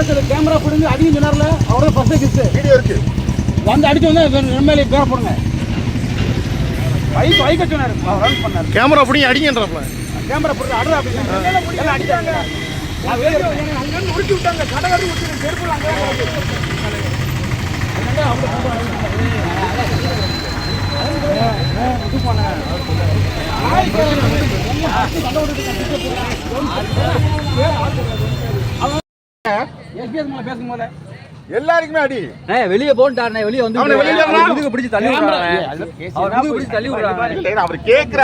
ஒருத்தர் கேமரா பிடிங்க அடிக்க சொன்னார்ல அவரே ஃபர்ஸ்ட் கிஸ்ட் வீடியோ இருக்கு வந்து அடிச்சு வந்து எம்எல்ஏ பேர போடுங்க பைக் பைக்க சொன்னாரு ரன் பண்ணாரு கேமரா பிடிங்க அடிங்கன்றப்பல கேமரா போட்டு அடுற அப்படி அடிச்சாங்க அங்க உருட்டி விட்டாங்க கடை கடை உருட்டி செருப்பு அங்க இது பண்ணேன் எஸ்பிஎஸ் மேல பேசும்போது. எல்லாருக்குமே அடி. வெளியே போன்ட்டாருண்ணே வெளியே வந்து அவனை வெளியே பிடிச்சு தள்ளி முதுகு பிடிச்சு தள்ளி விடுறாங்க இல்ல, அவர் கேக்குற